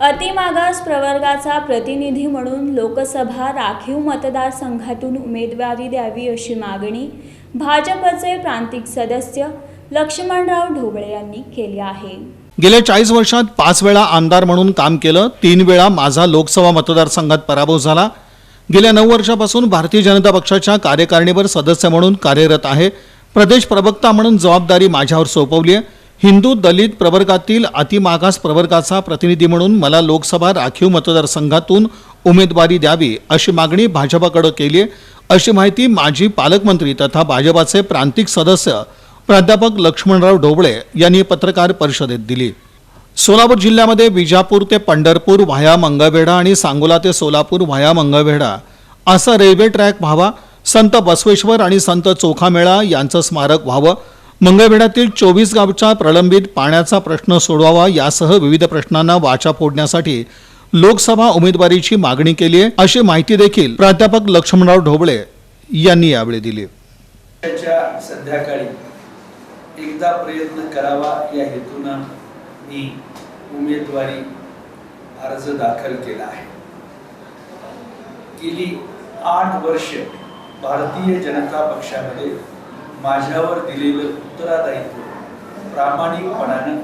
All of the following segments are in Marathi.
अतिमागास प्रवर्गाचा प्रतिनिधी म्हणून लोकसभा राखीव मतदारसंघातून उमेदवारी द्यावी अशी मागणी भाजपचे प्रांतिक सदस्य लक्ष्मणराव ढोबळे यांनी केली आहे. गेल्या चाळीस वर्षात पाच वेळा आमदार म्हणून काम केलं तीन वेळा माझा लोकसभा मतदारसंघात पराभव झाला. गेल्या नऊ वर्षापासून भारतीय जनता पक्षाच्या कार्यकारिणीवर सदस्य म्हणून कार्यरत आहे. प्रदेश प्रवक्ता म्हणून जबाबदारी माझ्यावर सोपवली आहे. हिंदू दलित प्रवर्गातील अतिमागास प्रवर्गाचा प्रतिनिधी म्हणून मला लोकसभा राखीव मतदारसंघातून उमेदवारी द्यावी अशी मागणी भाजपाकडे केली आहे अशी माहिती माजी पालकमंत्री तथा भाजपाचे प्रांतिक सदस्य प्राध्यापक लक्ष्मणराव ढोबळे यांनी पत्रकार परिषदेत दिली. सोलापूर जिल्ह्यामध्ये विजापूर ते पंढरपूर व्हाया मंगळवेढा आणि सांगोला ते सोलापूर व्हाया मंगळवेढा असा रेल्वे ट्रॅक व्हावा संत बसवेश्वर आणि संत चोखामेळा यांचं स्मारक व्हावं मंगळवेढ्यातील चोवीस गावच्या प्रलंबित पाण्याचा प्रश्न सोडवावा यासह विविध प्रश्नांना वाचा फोडण्यासाठी लोकसभा उमेदवारीची मागणी केली आहे अशी माहिती देखील प्राध्यापक लक्ष्मणराव ढोबळे यांनी यावेळी दिली. संध्याकाळी एकदा प्रयत्न करावा या हेतूनं मी उमेदवारी अर्ज दाखल केला आहे. गेली आठ वर्ष भारतीय जनता पक्षामध्ये माझ्यावर दिलेलं उत्तरादायित्व प्रामाणिकपणानं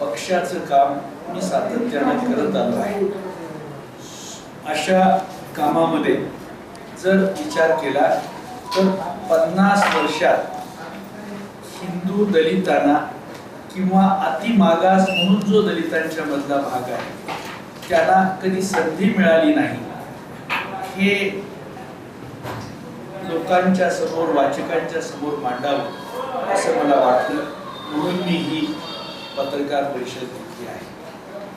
पक्षाचं काम मी सातत्यानं करत आलो आहे अशा कामामध्ये जर विचार केला तर पन्नास वर्षात हिंदू दलितांना किंवा अतिमागास म्हणून जो दलितांच्या मधला भाग आहे त्याला कधी संधी मिळाली नाही हे लोकांच्या समोर वाचकांच्या समोर मांडावं असं मला वाटलं. म्हणून मी ही पत्रकार परिषद